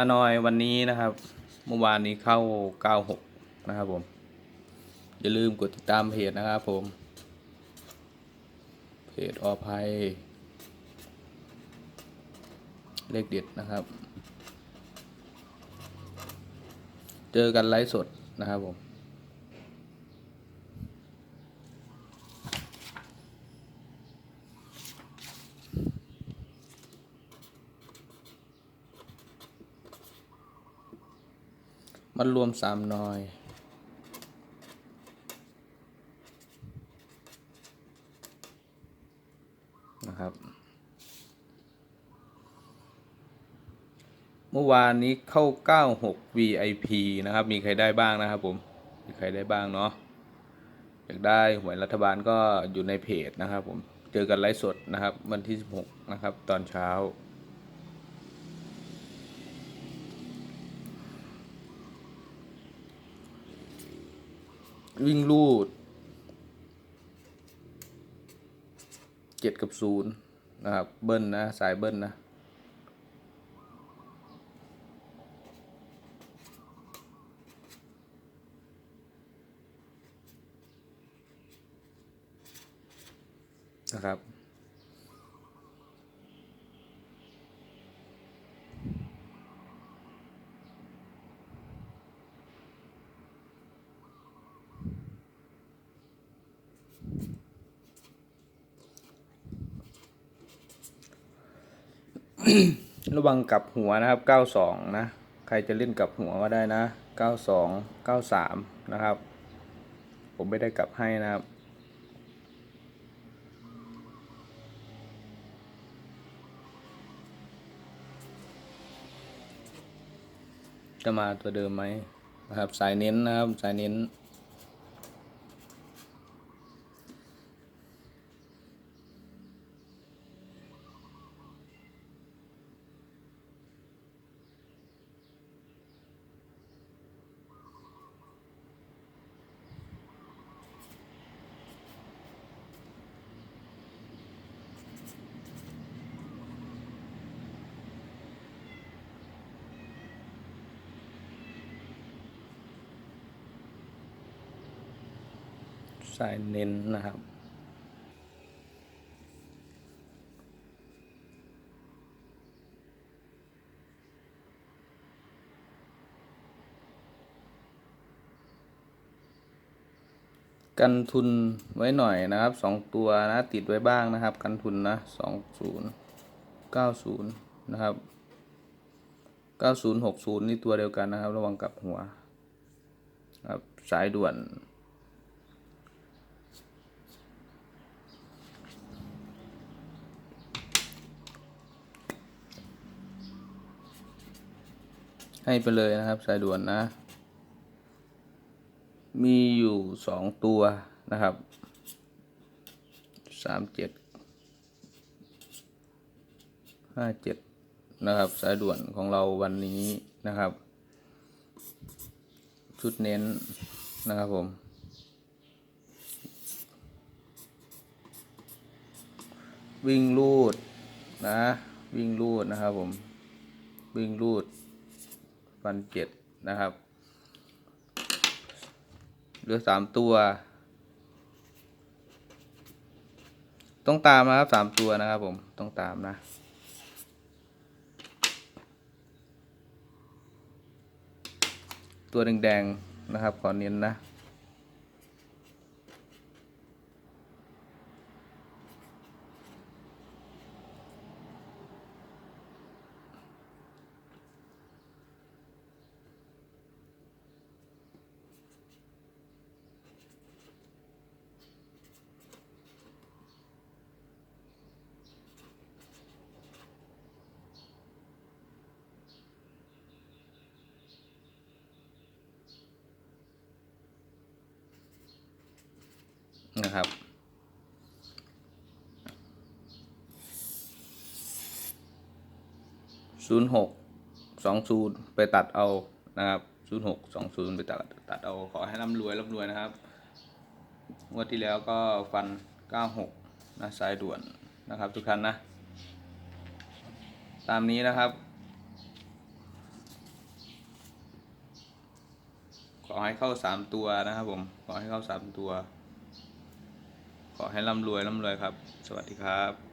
ฮานอยวันนี้นะครับ เมื่อวานนี้เข้า 96 นะครับผม อย่าลืมกดติดตามเพจนะครับผม เพจอภัย เลขเด็ดนะครับ เจอกันไลฟ์สดนะครับผม มันรวมสามนอย นะครับ เมื่อวานนี้เข้า 96 VIP นะครับ มีใครได้บ้างนะครับผม มีใครได้บ้างเนาะอยากได้หวยรัฐบาลก็อยู่ในเพจนะครับผม เจอกันไลฟ์สดนะครับ วันที่ 16 นะครับ ตอนเช้า วิ่งลูดเจ็ดกับศูนย์นะครับ เบิ้ลนะ สายเบิ้ลนะนะครับ ระวังกับหัวนะครับ 92 นะ ใครจะเล่นกับหัวก็ได้นะ 92 93 นะครับ ผมไม่ได้กลับให้นะครับจะมาตัวเดิมไหมนะครับ สายเน้นนะครับ สายเน้น สายเน้นนะครับกันทุนไว้หน่อยนะครับสองตัวนะติดไว้บ้างนะครับ กันทุนนะสองศูนย์เก้าศูนย์นะครับเก้าศูนย์หกศูนย์นี่ตัวเดียวกันนะครับ ระวังกับหัวครับสายด่วน ให้ไปเลยนะครับสายด่วนนะ มีอยู่สองตัวนะครับสามเจ็ดห้าเจ็ดนะครับสายด่วนของเราวันนี้นะครับ ชุดเน้นนะครับผมวิ่งลูดนะ วิ่งลูดนะครับผม วิ่งลูด ฟันเจ็ดนะครับ เหลือสามตัว ต้องตามนะครับสามตัวนะครับผมต้องตามนะตัวแดงๆนะครับ ขอเน้นนะ นะครับ ศูนย์หกสองศูนย์ไปตัดเอานะครับศูนย์หกสองศูนย์ไปตัดตัดเอาขอให้ร่ำรวยร่ำรวยนะครับงวดที่แล้วก็ฟันเก้าหกนะสายด่วนนะครับทุกท่านนะ ตามนี้นะครับ ขอให้เข้าสามตัวนะครับผม ขอให้เข้าสามตัว ขอให้ร่ำรวยร่ำรวยครับ สวัสดีครับ